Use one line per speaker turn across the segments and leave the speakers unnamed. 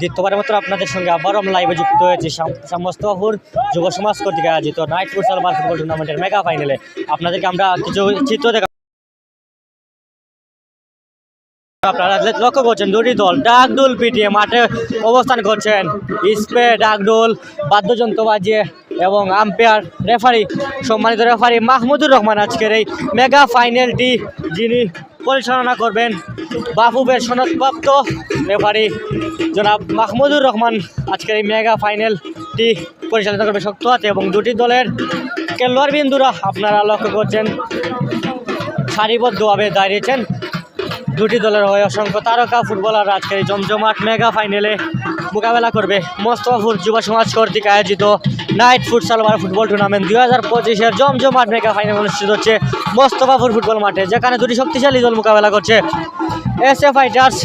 দ্বিতীয়বারের মতো আপনাদের সঙ্গে আবারও আমরা লাইভে যুক্ত হয়েছি। সমস্তপুর যুব সমাজ কর্তৃক আয়োজিত নাইট ফুটসাল বার ফুটবল টুর্নামেন্টের মেগা ফাইনালে আপনাদেরকে আমরা কিছু চিত্র দেখা আপনারা লক্ষ্য করছেন দুটি দল। ডাকডুল পিটিয়ে মাঠে অবস্থান করছেন স্প্রে ডাকডুল, বাদ্যযন্ত্র বাজিয়ে এবং আম্পায়ার রেফারি সম্মানিত রেফারি মাহমুদুর রহমান আজকের এই মেগা ফাইনালটি যিনি পরিচালনা করবেন বাফুবের সনদপ্রাপ্ত রেফারি জনাব মাহমুদুর রহমান। আজকের এই মেগা ফাইনালটি পরিচালনা করবে শক্ত হাতে এবং দুটি দলের খেলোয়াড় বিন্দুরা আপনারা লক্ষ্য করছেন, সারিবদ্ধভাবে দাঁড়িয়েছেন। দুটি দলের হয়ে অসংখ্য তারকা ফুটবলার আজকের জমজমাট মেগা ফাইনালে মোকাবেলা করবে। মোস্তফাপুর যুব সমাজ কর্তৃক আয়োজিত নাইট ফুটসাল বার ফুটবল টুর্নামেন্ট দুই হাজার পঁচিশের জমজমাট মেগা ফাইনাল অনুষ্ঠিত হচ্ছে মোস্তফাপুর ফুটবল মাঠে, যেখানে দুটি শক্তিশালী দল মোকাবেলা করছে। S A fighters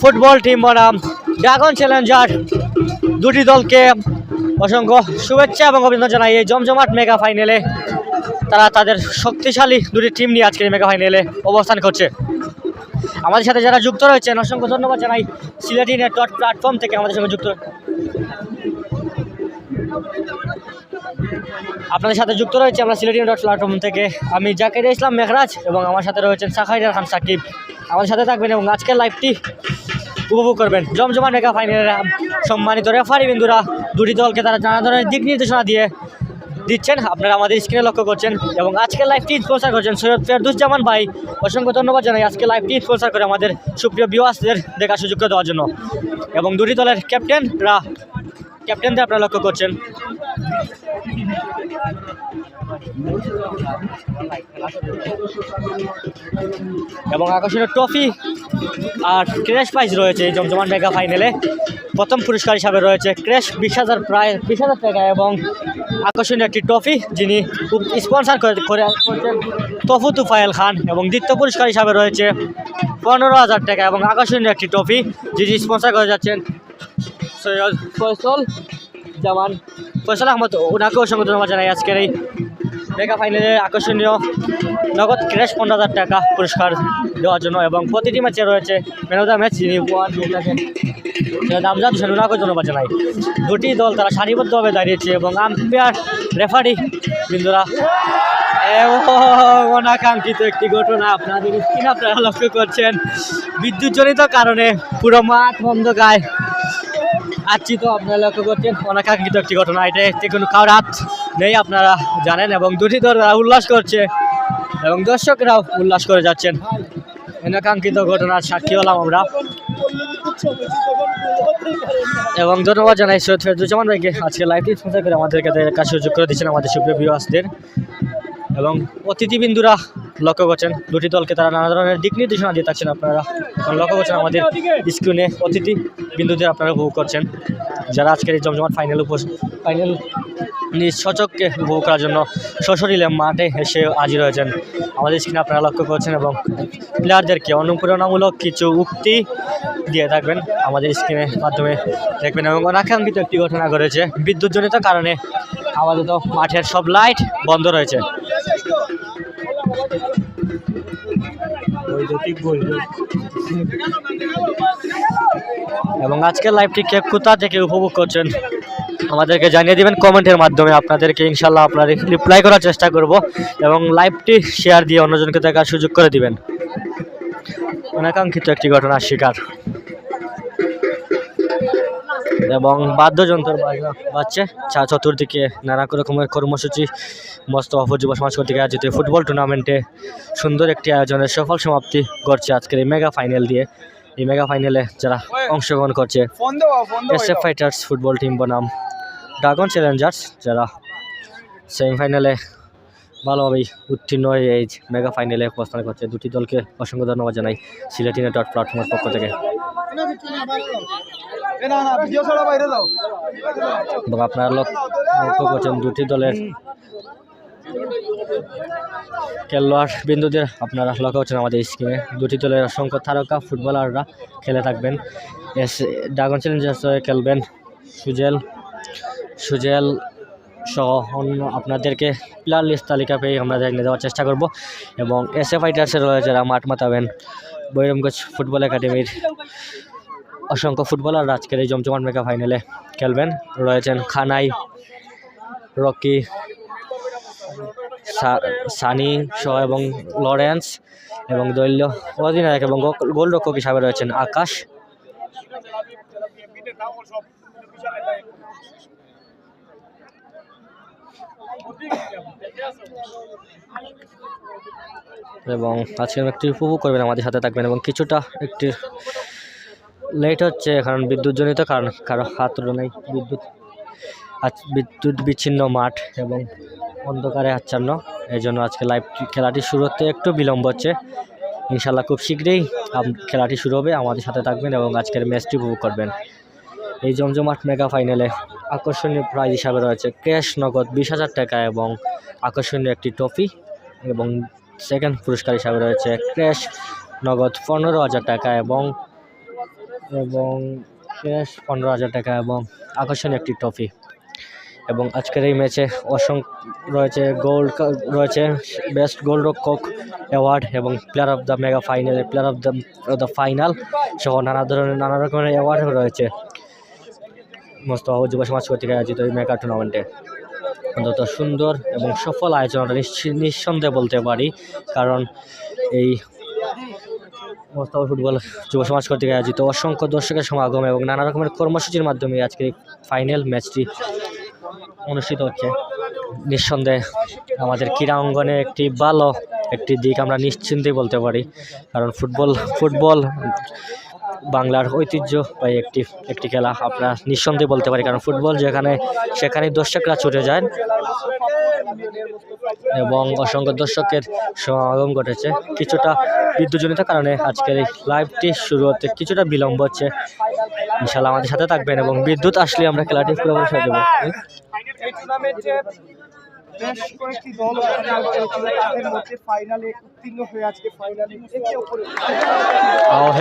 football team বনাম ড্রাগন চ্যালেঞ্জার। দুটি দলকে অসংখ্য শুভেচ্ছা এবং অভিনন্দন জানাই এই জমজমাট মেগা ফাইনালে। তারা তাদের শক্তিশালী দুটি টিম নিয়ে আজকের মেগা ফাইনালে অবস্থান করছে। আমাদের সাথে যারা যুক্ত রয়েছেন, অসংখ্য ধন্যবাদ জানাই সিলেটি নেটওয়ার্ক প্ল্যাটফর্ম থেকে আমাদের সঙ্গে যুক্ত। আপনাদের সাথে যুক্ত রয়েছে আমরা সিলেটি নেটওয়ার্ক প্ল্যাটফর্ম থেকে। আমি জাকির ইসলাম মেঘরাজ এবং আমার সাথে রয়েছেন সাখাইদার খান সাকিব। আমাদের সাথে থাকবেন এবং আজকের লাইভটি উপভোগ করবেন। জমজমা মেগা ফাইনালের সম্মানিত রেফারি বিন্দুরা দুটি দলকে তারা নানা ধরনের দিক নির্দেশনা দিয়ে দিচ্ছেন। আপনারা আমাদের স্ক্রিনে লক্ষ্য করছেন এবং আজকে লাইভটি স্পন্সার করছেন সৈয়দ ফেরদুজ্জামান ভাই। অসংখ্য ধন্যবাদ জানাই আজকে লাইভটি স্পন্সার করে আমাদের সুপ্রিয় বিওয়াসদের দেখার সুযোগ দেওয়ার জন্য। এবং দুটি দলের ক্যাপ্টেনরা ক্যাপ্টেনদের আপনারা লক্ষ্য করছেন। এবং আকর্ষণীয় ট্রফি আর ক্র্যাশ প্রাইজ রয়েছে এই জমজমান মেগা ফাইনালে। প্রথম পুরস্কার হিসাবে রয়েছে ক্র্যাশ বিশ হাজার প্রায় বিশ হাজার টাকা এবং আকর্ষণীয় একটি ট্রফি যিনি স্পন্সার করে তফু তুফায়েল খান এবং দ্বিতীয় পুরস্কার হিসাবে রয়েছে পনেরো হাজার টাকা এবং আকর্ষণীয় একটি ট্রফি যিনি স্পন্সার করে যাচ্ছেন সৈয়দ ফয়সল জামান ফয়সল আহমদ ওনাকে অসংখ্য ধন্যবাদ জানাই আজকের এই মেগা ফাইনালে আকর্ষণীয় নগদ ক্যাশ পনেরো হাজার টাকা পুরস্কার দেওয়ার জন্য এবং প্রতিটি ম্যাচে রয়েছে ম্যান অফ দ্য ম্যাচ যিনি ওয়ান আমজাদ হোসেন ওনাকে ধন্যবাদ জানাই দুটি দল তারা সারিবদ্ধভাবে দাঁড়িয়েছে এবং আম্পায়ার রেফারি বিন্দুরা অনাকাঙ্ক্ষিত একটি ঘটনা আপনাদের স্ক্রিন আপনারা লক্ষ্য করছেন বিদ্যুৎজনিত কারণে পুরো মাঠ অন্ধকায় আছি তো আপনারা লক্ষ্য করছেন, অনাকাঙ্ক্ষিত একটি ঘটনা। এটা এতে কোনো কারোর হাত নেই, আপনারা জানেন এবং দুটি দল উল্লাস করছে এবং দর্শকরাও উল্লাস করে যাচ্ছেন। অনাকাঙ্ক্ষিত ঘটনার সাক্ষী হলাম আমরা। এবং ধন্যবাদ জানাই সৈয়দ ফেরদুজ্জামান ভাইকে। আজকে লাইভটি স্পন্সার করে আমাদেরকে কাছে সুযোগ করে দিচ্ছেন আমাদের সুপ্রিয় ভিউয়ার্সদের এবং অতিথিবিন্দুরা লক্ষ্য করছেন দুটি দলকে তারা নানা ধরনের দিক নির্দেশনা দিয়ে থাকছেন আপনারা। লক্ষ্য করছেন আমাদের স্ক্রিনে অতিথি বিন্দুদের আপনারা উপভোগ করছেন। যারা আজকের এই জমজমাট ফাইনাল উপ ফাইনাল নিজ সচককে উপভোগ করার জন্য সশরীরে মাঠে এসে হাজির হয়েছেন। আমাদের স্ক্রিনে আপনারা লক্ষ্য করছেন এবং প্লেয়ারদেরকে অনুপ্রেরণামূলক কিছু উক্তি দিয়ে থাকবেন আমাদের স্ক্রিনের মাধ্যমে দেখবেন এবং অনাকাঙ্ক্ষিত একটি ঘটনা ঘটেছে। বিদ্যুৎজনিত কারণে আমাদের তো মাঠের সব লাইট বন্ধ রয়েছে। এবং আজকের লাইভটি কে কোথা থেকে উপভোগ করছেন, আমাদেরকে জানিয়ে দিবেন কমেন্টের মাধ্যমে। আপনাদেরকে ইনশাল্লাহ আপনার রিপ্লাই করার চেষ্টা করব এবং লাইভটি শেয়ার দিয়ে অন্যজনকে দেখার সুযোগ করে দিবেন। অনাকাঙ্ক্ষিত একটি ঘটনার শিকার। এবং বাদ্যযন্ত্র বাজছে। চা চতুর্দিকে নানা রকমের কর্মসূচি, মস্ত অপযুব সমাজ কর্তৃক আয়োজিত ফুটবল টুর্নামেন্টে সুন্দর একটি আয়োজনের সফল সমাপ্তি করছে আজকের এই মেগা ফাইনাল দিয়ে। এই মেগা ফাইনালে যারা অংশগ্রহণ করছে S F fighters football team বনাম ড্রাগন চ্যালেঞ্জার্স যারা সেমিফাইনালে ভালোভাবেই উত্তীর্ণ হয়ে এই মেগা ফাইনালে অবস্থান করছে। দুটি দলকে অসংখ্য ধন্যবাদ জানাই সিলেটি ডট প্ল্যাটফর্মের পক্ষ থেকে। এবং আপনারা লক- লক্ষ্য করছেন দুটি দলের খেলোয়াড় বিন্দুদের আপনারা লক্ষ্য করছেন আমাদের স্ক্রিনে দুটি দলের অসংখ্য তারকা ফুটবলাররা খেলে থাকবেন। এস ড্রাগন চ্যালেঞ্জার্স খেলবেন সুজেল। সুজেল সহ অন্য আপনাদেরকে প্লেয়ার লিস্ট তালিকা পেয়ে আমরা দেখে দেওয়ার চেষ্টা করব। এবং এস এ ফাইটার্সের রয়েছে যারা মাঠ মাতাবেন। বৈরমগঞ্জ ফুটবল একাডেমির অসংখ্য ফুটবলার আজকের এই জমজমাট মেগা ফাইনালে খেলবেন। রয়েছেন খানাই, রকি সানি সহ এবং লরেন্স এবং দৈল্য, অধিনায়ক এবং গোলরক্ষক হিসাবে রয়েছেন আকাশ। এবং আজকে একটি উপভোগ করবেন আমাদের সাথে থাকবেন এবং কিছুটা একটি লেট হচ্ছে, কারণ বিদ্যুৎজনিত কারণ, কারও হাত নেই, বিদ্যুৎ। বিদ্যুৎ বিচ্ছিন্ন মাঠ এবং অন্ধকারে আচ্ছন্ন এই জন্য আজকে লাইভ খেলাটি শুরু হতে একটু বিলম্ব হচ্ছে। ইনশাল্লাহ খুব শীঘ্রই খেলাটি শুরু হবে, আমাদের সাথে থাকবেন এবং আজকের ম্যাচটি উপভোগ করবেন। এই জমজমাট মেগা ফাইনালে আকর্ষণীয় প্রাইজ হিসাবে রয়েছে ক্যাশ নগদ বিশ হাজার টাকা এবং আকর্ষণীয় একটি ট্রফি এবং সেকেন্ড পুরস্কার হিসাবে রয়েছে ক্যাশ নগদ পনেরো হাজার টাকা এবং এবং ক্যাশ পনেরো হাজার টাকা এবং আকর্ষণীয় একটি ট্রফি এবং আজকের এই ম্যাচে অসংখ্য রয়েছে গোল্ড রয়েছে বেস্ট গোল্ড গোলরক্ষক অ্যাওয়ার্ড এবং player of the mega final player of the the final সহ নানা ধরনের, নানা রকমের অ্যাওয়ার্ড রয়েছে। মোস্তফা যুব সমাজ কর্তৃক আয়োজিত এই মেগা টুর্নামেন্টে অন্তত সুন্দর এবং সফল আয়োজন নিঃসন্দেহে বলতে পারি। কারণ এই মোস্তফা ফুটবল যুব সমাজ কর্তৃক আয়োজিত। অসংখ্য দর্শকের সমাগম এবং নানা রকমের কর্মসূচির মাধ্যমে আজকে ফাইনাল ম্যাচটি অনুষ্ঠিত হচ্ছে। নিঃসন্দেহে আমাদের ক্রীড়া অঙ্গনে একটি ভালো একটি দিক আমরা নিশ্চিন্তেই বলতে পারি। কারণ ফুটবল ফুটবল বাংলার ঐতিহ্য বা একটি একটি খেলা আমরা নিঃসন্দেহে বলতে পারি। কারণ ফুটবল যেখানে সেখানে দর্শকরা ছুটে যায়। এবং অসংখ্য দর্শকের সমাগম ঘটেছে। কিছুটা বিদ্যুৎজনিত কারণে আজকের এই লাইভটি শুরু হতে কিছুটা বিলম্ব হচ্ছে। ইনশাল্লাহ আমাদের সাথে থাকবেন এবং বিদ্যুৎ আসলে আমরা খেলাটি পুরোপুরি সাজে দেবো।
বেশ কয়েকটি দল তাদের মধ্যে ফাইনালে উত্তীর্ণ হয়ে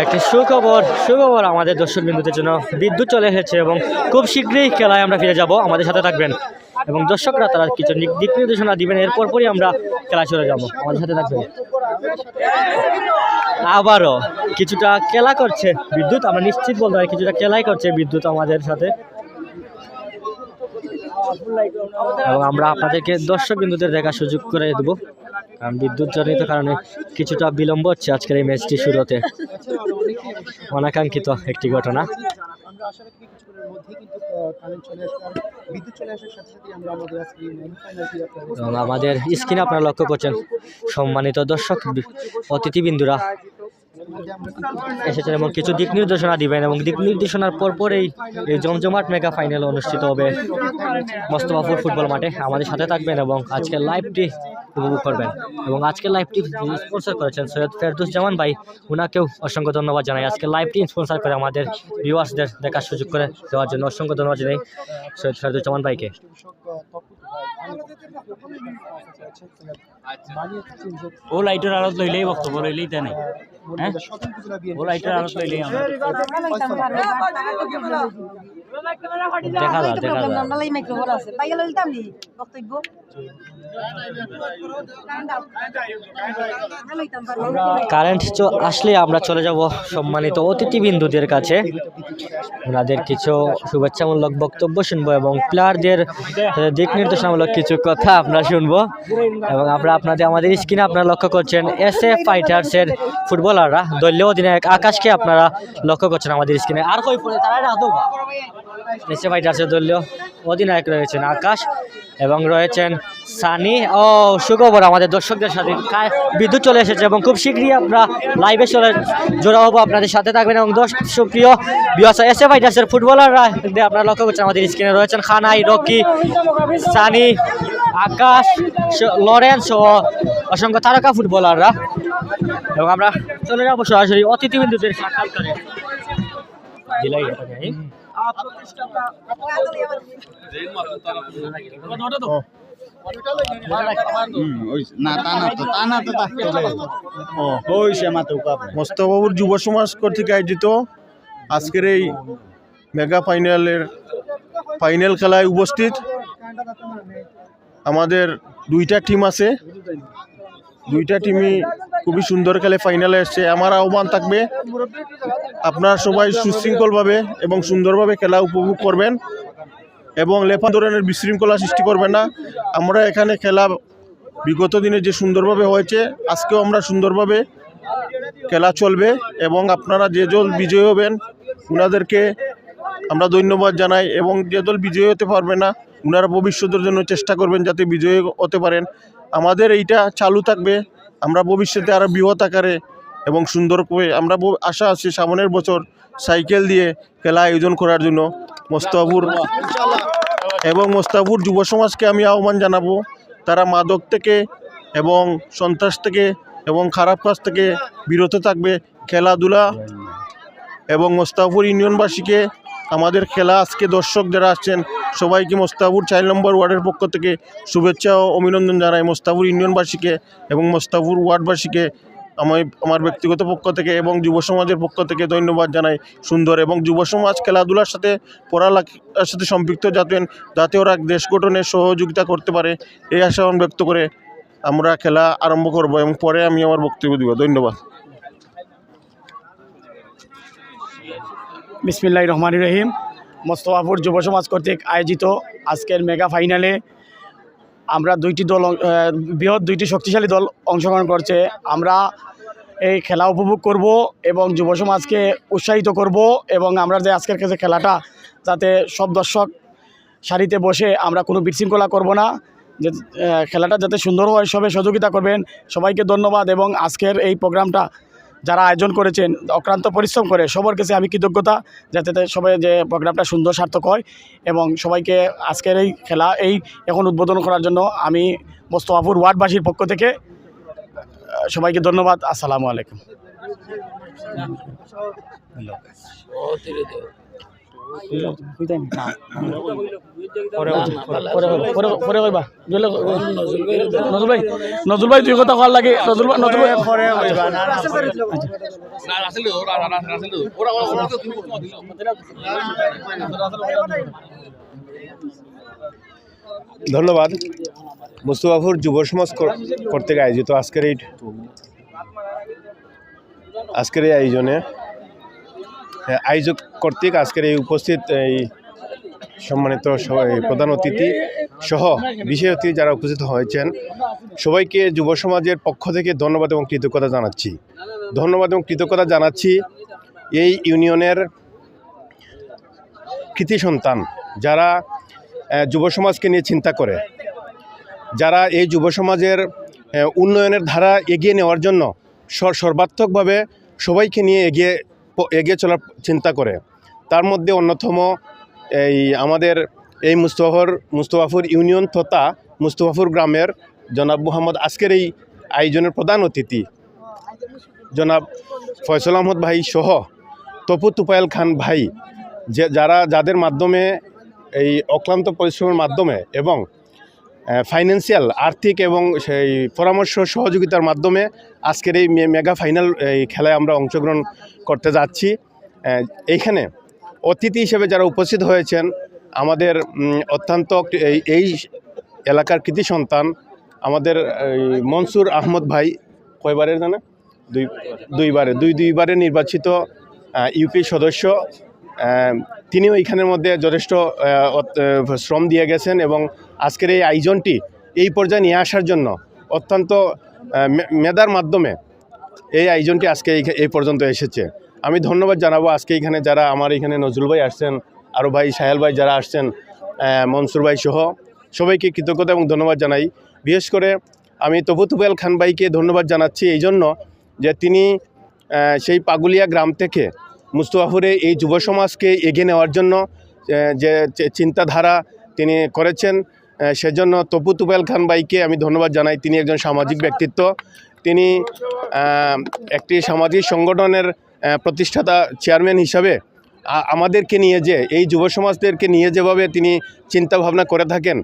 একটি সুখবর সুখবর আমাদের দর্শক বিন্দুদের জন্য। বিদ্যুৎ চলে এসেছে এবং খুব শীঘ্রই খেলায় আমরা ফিরে যাব। আমাদের সাথে থাকবেন এবং দর্শকরা তারা কিছু দিক নির্দেশনা দিবেন, এরপর পরই আমরা খেলা চলে যাব আমাদের সাথে থাকবেন। আবারও কিছুটা খেলা করছে বিদ্যুৎ, আমরা নিশ্চিত বলতে পারি কিছুটা খেলাই করছে বিদ্যুৎ আমাদের সাথে। এবং আমরা আপনাদেরকে দর্শক বিন্দুদের দেখার সুযোগ করে দেবো। কারণ বিদ্যুৎ জনিত কারণে কিছুটা বিলম্ব হচ্ছে আজকের এই ম্যাচটি শুরুতে। অনাকাঙ্ক্ষিত একটি ঘটনা।
মধ্যেই কিন্তু কারেন্ট চলে আসবে বিদ্যুৎ চলে আসার সাথে সাথে আমরা আমাদের আজকে
আমাদের স্ক্রিনে আপনারা লক্ষ্য করছেন সম্মানিত দর্শক অতিথিবৃন্দুরা এসেছেন এবং কিছু দিক নির্দেশনা দিবেন এবং দিক নির্দেশনার পর পরেই এই জমজমাট মেগা ফাইনাল অনুষ্ঠিত হবে। মোস্তফাপুর ফুটবল মাঠে আমাদের সাথে থাকবেন এবং আজকের লাইভটি উপভোগ করবেন। এবং আজকের লাইভটি স্পন্সর করেছেন সৈয়দ ফেরদুস জামান ভাই ওনাকেও অসংখ্য ধন্যবাদ জানাই। আজকে লাইভটি স্পন্সর করে আমাদের ভিউয়ার্সদের দেখার সুযোগ করে দেওয়ার জন্য অসংখ্য ধন্যবাদ জানাই সৈয়দ ফেরদুস জামান ভাইকে।
ও লাইটের আড়ত লইলেই বক্তব্য লইলেই তাই নাই। হ্যাঁ? ও লাইটের আড়ত লইলেই আমরা।
দেখা যাক দেখা যাক। কারেন্ট আসলে আমরা চলে যাব সম্মানিত অতিথিবৃন্দুদের কাছে। ওনাদের কিছু শুভেচ্ছামূলক বক্তব্য শুনব এবং প্লেয়ারদের দিক নির্দেশনামূলক কিছু কথা আমরা শুনব। এবং আমরা আপনাদের, আমাদের স্ক্রিনে আপনারা লক্ষ্য করছেন এস এ ফাইটার্সের ফুটবলাররা, দলীয় অধিনায়ক আকাশকে আপনারা লক্ষ্য করছেন আমাদের স্ক্রিনে। আর কই তারা এস এ ফাইটার্সের দলীয় অধিনায়ক রয়েছেন আকাশ। এবং রয়েছেন সানি ও সুখবর আমাদের দর্শকদের সাথে বিদ্যুৎ চলে এসেছে এবং খুব শীঘ্রই আমরা লাইভে চলে জোড়া হব আপনাদের সাথে থাকবেন এবং দশ সুপ্রিয় বিয়াসা এস এ ফাইটার্সের ফুটবলাররা আপনারা লক্ষ্য করছেন আমাদের স্ক্রিনে রয়েছেন খানাই রকি সানি আকাশ লরেন্স ও অসংখ্য তারকা ফুটবলাররা। এবং আমরা চলে যাব সরাসরি অতিথিবৃন্দুদের সাক্ষাৎকারে। দিলাই এটা নেই।
না তা না তো তা না তো তা ওই সে মাতে
মোস্তাবাবুর যুব সমাজ কর্তৃক আয়োজিত আজকের এই মেগা ফাইনালের ফাইনাল খেলায় উপস্থিত আমাদের দুইটা টিম আছে দুইটা টিমই খুবই সুন্দর খেলে ফাইনালে এসছে। আমার আহ্বান থাকবে, আপনারা সবাই সুশৃঙ্খলভাবে এবং সুন্দরভাবে খেলা উপভোগ করবেন এবং লেফা ধরনের বিশৃঙ্খলা সৃষ্টি করবেন না। আমরা এখানে খেলা বিগত দিনে যে সুন্দরভাবে হয়েছে, আজকেও আমরা সুন্দরভাবে খেলা চলবে এবং আপনারা যে দল বিজয়ী হবেন ওনাদেরকে আমরা ধন্যবাদ জানাই এবং যে দল বিজয়ী হতে পারবে না ওনারা ভবিষ্যতের জন্য চেষ্টা করবেন যাতে বিজয়ী হতে পারেন। আমাদের এইটা চালু থাকবে। আমরা ভবিষ্যতে আরও বৃহৎ আকারে এবং সুন্দর করে আমরা আশা আছি সামনের বছর সাইকেল দিয়ে খেলা আয়োজন করার জন্য। মোস্তাফুর এবং মোস্তাফুর যুব সমাজকে আমি আহ্বান জানাব, তারা মাদক থেকে এবং সন্ত্রাস থেকে এবং খারাপ কাজ থেকে বিরত থাকবে। খেলাধুলা এবং মোস্তাফুর ইউনিয়নবাসীকে আমাদের খেলা আজকে দর্শক যারা আসছেন সবাইকে মোস্তাফুর চার নম্বর ওয়ার্ডের পক্ষ থেকে শুভেচ্ছা ও অভিনন্দন জানাই মোস্তাফুর ইউনিয়নবাসীকে এবং মোস্তাফুর ওয়ার্ডবাসীকে আমি আমার ব্যক্তিগত পক্ষ থেকে এবং যুব সমাজের পক্ষ থেকে ধন্যবাদ জানাই সুন্দর এবং যুব সমাজ খেলাধুলার সাথে পড়ালেখার সাথে সম্পৃক্ত যাতেন যাতে ওরা দেশ গঠনে সহযোগিতা করতে পারে এই আশাবান ব্যক্ত করে আমরা খেলা আরম্ভ করব এবং পরে আমি আমার বক্তব্য দিব। ধন্যবাদ।
বিসমিল্লাহ রহমান রহিম। মোস্তফাপুর যুব সমাজ কর্তৃক আয়োজিত আজকের মেগা ফাইনালে আমরা দুইটি দল বৃহৎ দুইটি শক্তিশালী দল অংশগ্রহণ করছে। আমরা এই খেলা উপভোগ করব এবং যুব সমাজকে উৎসাহিত করব এবং আমরা যে আজকের কাছে খেলাটা, যাতে সব দর্শক সারিতে বসে আমরা কোনো বিশৃঙ্খলা করব না, যে খেলাটা যাতে সুন্দর হয় সবে সহযোগিতা করবেন। সবাইকে ধন্যবাদ এবং আজকের এই প্রোগ্রামটা যারা আয়োজন করেছেন অক্রান্ত পরিশ্রম করে সবার কাছে আমি কৃতজ্ঞতা, যাতে সবাই যে প্রোগ্রামটা সুন্দর, সার্থক হয় এবং সবাইকে আজকের এই খেলা, এই এখন উদ্বোধন করার জন্য আমি মোস্তফাপুর ওয়ার্ডবাসীর পক্ষ থেকে সবাইকে ধন্যবাদ। আসসালামু আলাইকুম। পরে ভাই নজরুল ভাই দুই কথা কোয়ার লাগে। নজরুল ভাই ভাই।
ধন্যবাদ। মুস্তফাফুর যুব সমাজ কর- কর্তৃক আয়োজিত আজকের এই আজকের এই আয়োজনে আয়োজক কর্তৃক আজকের এই উপস্থিত এই সম্মানিত প্রধান অতিথি সহ বিশেষ অতিথি যারা উপস্থিত হয়েছেন, সবাইকে যুব সমাজের পক্ষ থেকে ধন্যবাদ এবং কৃতজ্ঞতা জানাচ্ছি। ধন্যবাদ এবং কৃতজ্ঞতা জানাচ্ছি এই ইউনিয়নের কৃতি সন্তান যারা যুব সমাজকে নিয়ে চিন্তা করে, যারা এই যুব সমাজের উন্নয়নের ধারা এগিয়ে নেওয়ার জন্য সর- সর্বাত্মকভাবে সবাইকে নিয়ে এগিয়ে এগিয়ে চলার চিন্তা করে। তার মধ্যে অন্যতম এই আমাদের এই মুস্তফর মুস্তফাফুর ইউনিয়ন তথা মুস্তফাফুর গ্রামের জনাব মোহাম্মদ আজকের এই আয়োজনের প্রধান অতিথি জনাব ফয়সল আহমদ ভাই সহ তপু তুপায়েল খান ভাই, যে যারা, যাদের মাধ্যমে এই অক্লান্ত পরিশ্রমের মাধ্যমে এবং ফাইন্যান্সিয়াল আর্থিক এবং সেই পরামর্শ সহযোগিতার মাধ্যমে আজকের এই মেগা ফাইনাল এই খেলায় আমরা অংশগ্রহণ করতে যাচ্ছি। এইখানে অতিথি হিসেবে যারা উপস্থিত হয়েছেন, আমাদের অত্যন্ত এই এলাকার কৃতি সন্তান, আমাদের মনসুর আহমদ ভাই, কয়বারের জানে? দুই, দুইবারে দুই, দুইবারে নির্বাচিত ইউপি সদস্য তিনিও এইখানের মধ্যে যথেষ্ট শ্রম দিয়ে গেছেন এবং আজকের এই আয়োজনটি এই পর্যায়ে নিয়ে আসার জন্য অত্যন্ত মেধার মাধ্যমে এই আয়োজনটি আজকে এই পর্যন্ত এসেছে। আমি ধন্যবাদ জানাব আজকে এখানে যারা আমার এখানে নজরুল ভাই আসছেন আরও ভাই সাহেল ভাই যারা আসছেন মনসুর ভাই সহ সবাইকে কৃতজ্ঞতা এবং ধন্যবাদ জানাই। বিশেষ করে আমি তবু তুবেল খান ভাইকে ধন্যবাদ জানাচ্ছি এই জন্য যে তিনি সেই পাগুলিয়া গ্রাম থেকে মুস্তফাপুরে এই যুব সমাজকে এগিয়ে নেওয়ার জন্য যে চিন্তাধারা তিনি করেছেন সেজন্য তপু তুবেল খান ভাইকে আমি ধন্যবাদ জানাই। তিনি একজন সামাজিক ব্যক্তিত্ব। তিনি একটি সামাজিক সংগঠনের প্রতিষ্ঠাতা চেয়ারম্যান হিসাবে আমাদেরকে নিয়ে যে, এই যুব সমাজদেরকে নিয়ে যেভাবে তিনি চিন্তা ভাবনা করে থাকেন,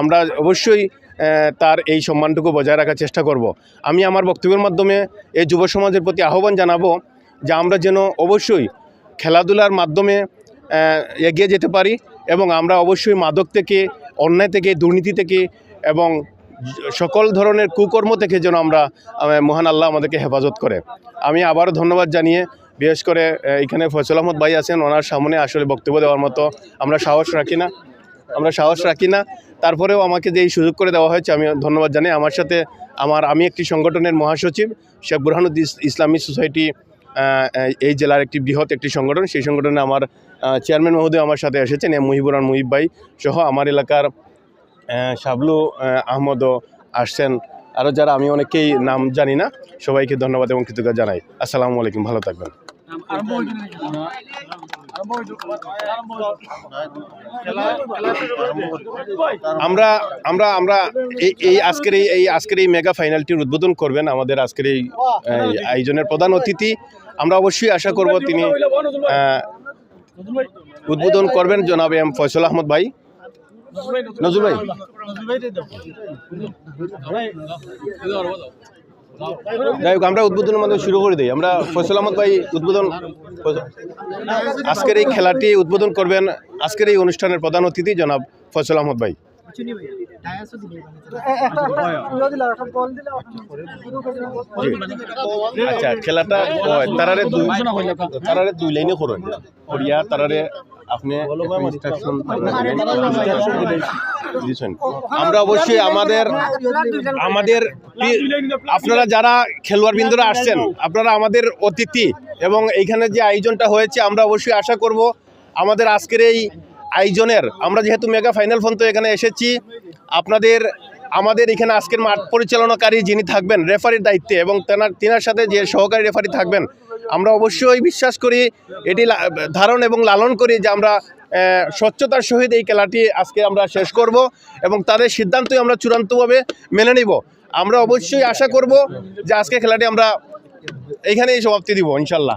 আমরা অবশ্যই তার এই সম্মানটুকু বজায় রাখার চেষ্টা করব। আমি আমার বক্তব্যের মাধ্যমে এই যুব সমাজের প্রতি আহ্বান জানাব যে আমরা যেন অবশ্যই খেলাধুলার মাধ্যমে এগিয়ে যেতে পারি এবং আমরা অবশ্যই মাদক থেকে, অন্যায় থেকে, দুর্নীতি থেকে এবং সকল ধরনের কুকর্ম থেকে যেন আমরা মহান আল্লাহ আমাদেরকে হেফাজত করে। আমি আবারও ধন্যবাদ জানিয়ে বিশেষ করে এখানে ফয়সল আহমদ ভাই আছেন, ওনার সামনে আসলে বক্তব্য দেওয়ার মতো আমরা সাহস রাখি না, আমরা সাহস রাখি না। তারপরেও আমাকে যে এই সুযোগ করে দেওয়া হয়েছে, আমি ধন্যবাদ জানাই আমার সাথে আমার, আমি একটি সংগঠনের মহাসচিব, শেখ বুরহানুদ্দিন ইসলামী সোসাইটি এই জেলার একটি বৃহৎ একটি সংগঠন, সেই সংগঠনে আমার চেয়ারম্যান মহোদয় আমার সাথে এসেছেন, এম মুহিবুর রহমান মুহিব ভাই সহ আমার এলাকার শাবলু আহমদও আসছেন। আরও যারা, আমি অনেকেই নাম জানি না, সবাইকে ধন্যবাদ এবং কৃতজ্ঞতা জানাই। আসসালামু আলাইকুম, ভালো থাকবেন। আমরা আমরা আমরা এই আজকের এই আজকের এই মেগা ফাইনালটির উদ্বোধন করবেন আমাদের আজকের এই আয়োজনের প্রধান অতিথি আমরা অবশ্যই আশা করব তিনি উদ্বোধন করবেন জনাব এম ফয়সল আহমদ ভাই। নজরুল ভাই যাই হোক আমরা উদ্বোধনের মাধ্যমে শুরু করে দিই। আমরা ফয়সল আহমদ ভাই উদ্বোধন আজকের এই খেলাটি উদ্বোধন করবেন আজকের এই অনুষ্ঠানের প্রধান অতিথি জনাব ফয়সল আহমদ ভাই। আচ্ছা খেলাটা তারারে দুই তারারে দুই লাইনে করুন। করিয়া তারারে আপনি ইনস্ট্রাকশন দিছেন আমরা অবশ্যই আমাদের আমাদের আপনারা যারা খেলোয়াড় বিন্দুরা আসছেন আপনারা আমাদের অতিথি এবং এইখানে যে আয়োজনটা হয়েছে আমরা অবশ্যই আশা করব আমাদের আজকের এই আয়োজনের আমরা যেহেতু মেগা ফাইনাল ফোন, তো এখানে এসেছি। আপনাদের, আমাদের এখানে আজকের মাঠ পরিচালনাকারী যিনি থাকবেন, রেফারির দায়িত্বে এবং তেনার, তিনার সাথে যে সহকারী রেফারি থাকবেন, আমরা অবশ্যই বিশ্বাস করি, এটি ধারণ এবং লালন করি যে আমরা স্বচ্ছতার সহিত এই খেলাটি আজকে আমরা শেষ করব এবং তাদের সিদ্ধান্তই আমরা চূড়ান্তভাবে মেনে নিব। আমরা অবশ্যই আশা করব যে আজকে খেলাটি আমরা এইখানেই সমাপ্তি দিব, ইনশাল্লাহ।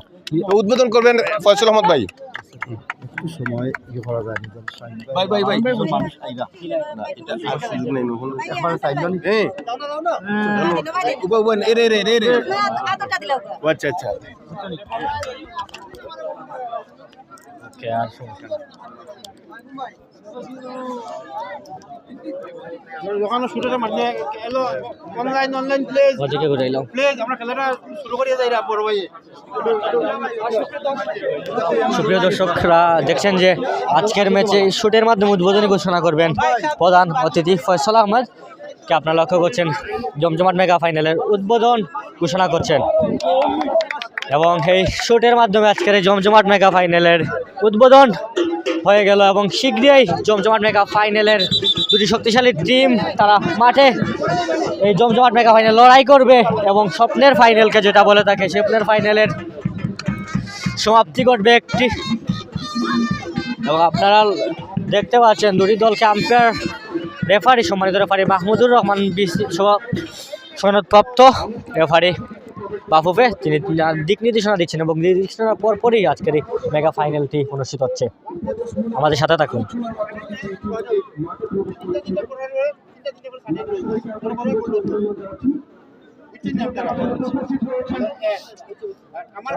উদ্বোধন করবেন ফয়সল আহমদ ভাই। ভাই ভাই ভাই। উবা উবা এ রে রে রে রে।
আদরটা দিলাও তো।
ও আচ্ছা। আচ্ছা
আর সমস্যা
শুরুতে মানে এলো অনলাইন অনলাইন প্লেজ প্লেজ আমরা খেলাটা শুরু করিয়ে যাই বড় ভাই
সুপ্রিয় দর্শকরা দেখছেন যে আজকের ম্যাচে শুটের মাধ্যমে উদ্বোধনী ঘোষণা করবেন প্রধান অতিথি ফয়সল আহমদ কে আপনারা লক্ষ্য করছেন জমজমাট মেগা ফাইনালের উদ্বোধন ঘোষণা করছেন। এবং এই শুটের মাধ্যমে আজকের এই জমজমাট মেগা ফাইনালের উদ্বোধন হয়ে গেল এবং শীঘ্রই জমজমাট মেগা ফাইনালের দুটি শক্তিশালী টিম তারা মাঠে এই জমজমাট মেগা ফাইনাল লড়াই করবে এবং স্বপ্নের ফাইনালকে যেটা বলে থাকে স্বপ্নের ফাইনালের সমাপ্তি ঘটবে একটি। এবং আপনারা দেখতে পাচ্ছেন দুটি দলকে আম্পায়ার রেফারি সম্মানিত রেফারি মাহমুদুর রহমান সনদপ্রাপ্ত রেফারি বাফুফে তিনি দিক নির্দেশনা দিচ্ছেন এবং দিক নির্দেশনার পরপরই আজকের এই মেগা ফাইনালটি অনুষ্ঠিত হচ্ছে। আমাদের সাথে থাকুন।
আমার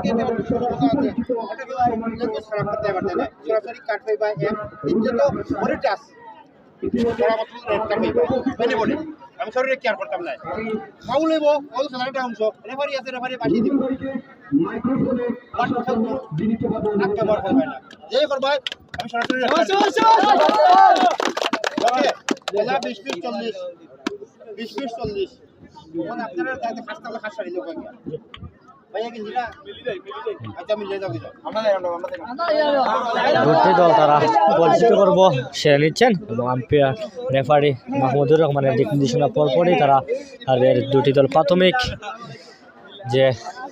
টাস আমি শরীরে কেয়ার করতাম না। ফাউল হইব ফাউল খেলাটা অংশ রেফারি আছে রেফারি বাসি দিব। যেই করবে আমি সরাসরি ওকে খেলা বিশ বিশ চল্লিশ। বিশ বিশ চল্লিশ। আপনারা যাতে খাস তাহলে খাস
দুটি দল তারা পরিচিত করব সেরে নিচ্ছেন এবং আম্পায়ার রেফারি মাহমুদুর রহমানের দিক নির্দেশনা পরপরই তারা তাদের দুটি দল প্রাথমিক যে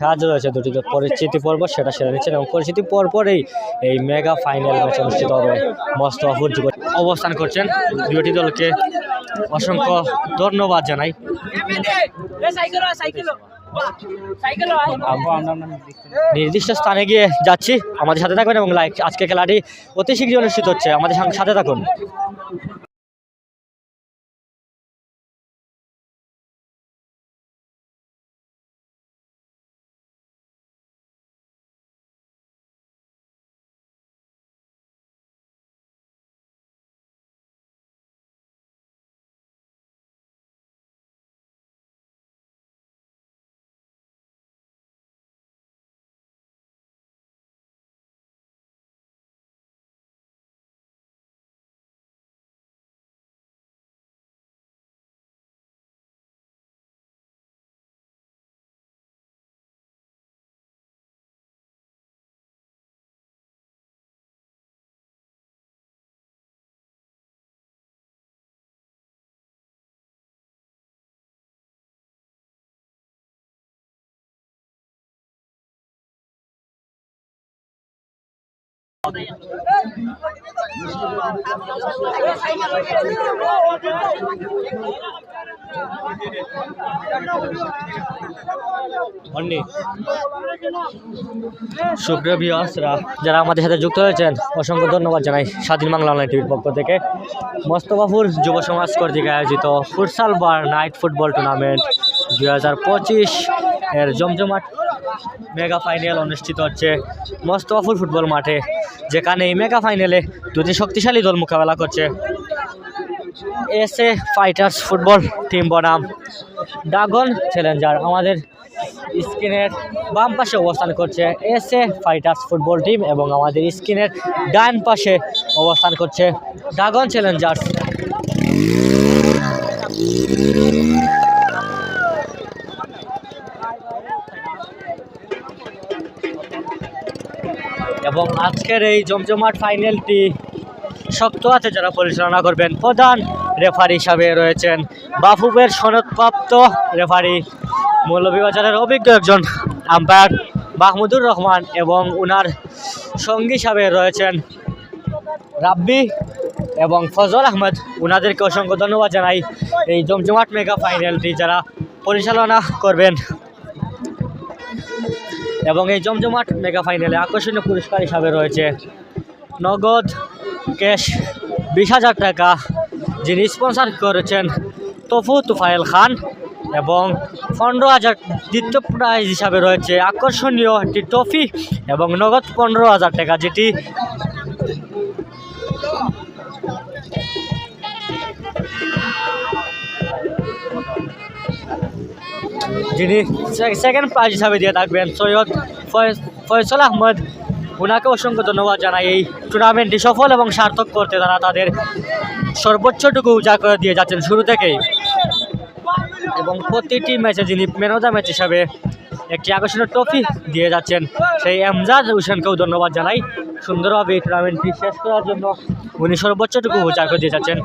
কাজ রয়েছে দুটি দল পরিচিতি পর্ব সেটা সেরে নিচ্ছেন এবং পরিচিতি পরপরই এই মেগা ফাইনাল ম্যাচ অনুষ্ঠিত হবে। মোস্তফাফুর যুব অবস্থান করছেন। দুটি দলকে অসংখ্য ধন্যবাদ জানাই। নির্দিষ্ট স্থানে গিয়ে যাচ্ছি। আমাদের সাথে থাকবেন এবং লাইক আজকে খেলাটি অতি শীঘ্রই অনুষ্ঠিত হচ্ছে। আমাদের সাথে থাকুন। সুপ্রিয় ভিউয়ার্সরা যারা আমাদের সাথে যুক্ত হয়েছেন অসংখ্য ধন্যবাদ জানাই স্বাধীন বাংলা অনলাইন টিভির পক্ষ থেকে। মোস্তফাপুর যুব সমাজ কর্তৃক আয়োজিত ফুটসাল বার নাইট ফুটবল টুর্নামেন্ট দুই হাজার পঁচিশ এর জমজমাট মেগা ফাইনাল অনুষ্ঠিত হচ্ছে মোস্তফাপুর ফুটবল মাঠে, যেখানে এই মেগা ফাইনালে দুটি শক্তিশালী দল মোকাবেলা করছে। S A fighters football team বনাম ড্রাগন চ্যালেঞ্জার আমাদের স্ক্রিনের বাম পাশে অবস্থান করছে S A fighters football team এবং আমাদের স্ক্রিনের ডান পাশে অবস্থান করছে ড্রাগন চ্যালেঞ্জার্স। এবং আজকের এই জমজমাট ফাইনালটি শক্ত আছে যারা পরিচালনা করবেন, প্রধান রেফারি হিসাবে রয়েছেন বাফুবের সনদপ্রাপ্ত রেফারি, মৌলভীবাজারের অভিজ্ঞ একজন আম্পায়ার মাহমুদুর রহমান এবং উনার সঙ্গী হিসাবে রয়েছেন রাব্বি এবং ফজল আহমেদ। উনাদেরকে অসংখ্য ধন্যবাদ জানাই এই জমজমাট মেগা ফাইনালটি যারা পরিচালনা করবেন। এবং এই জমজমাট মেগা ফাইনালে আকর্ষণীয় পুরস্কার হিসাবে রয়েছে নগদ ক্যাশ বিশ হাজার টাকা, যিনি স্পন্সার করেছেন তফু তুফাইল খান এবং পনেরো হাজার দ্বিতীয় প্রাইজ হিসাবে রয়েছে আকর্ষণীয় একটি ট্রফি এবং নগদ পনেরো হাজার টাকা, যেটি যিনি সেকেন্ড প্রাইজ হিসাবে দিয়ে থাকবেন। সৈয়দ ফয়সল আহমদ। ওনাকে অসংখ্য ধন্যবাদ জানাই এই টুর্নামেন্টটি সফল এবং সার্থক করতে তারা তাদের সর্বোচ্চটুকু উজাড় করে দিয়ে যাচ্ছেন শুরু থেকেই। এবং প্রতিটি ম্যাচে যিনি ম্যান অফ দ্য ম্যাচ হিসাবে একটি আকর্ষণীয় ট্রফি দিয়ে যাচ্ছেন, সেই এমজাজ হোসেনকেও ধন্যবাদ জানাই। সুন্দরভাবে এই টুর্নামেন্টটি শেষ করার জন্য উনি সর্বোচ্চটুকু উজাড় করে দিয়ে যাচ্ছেন।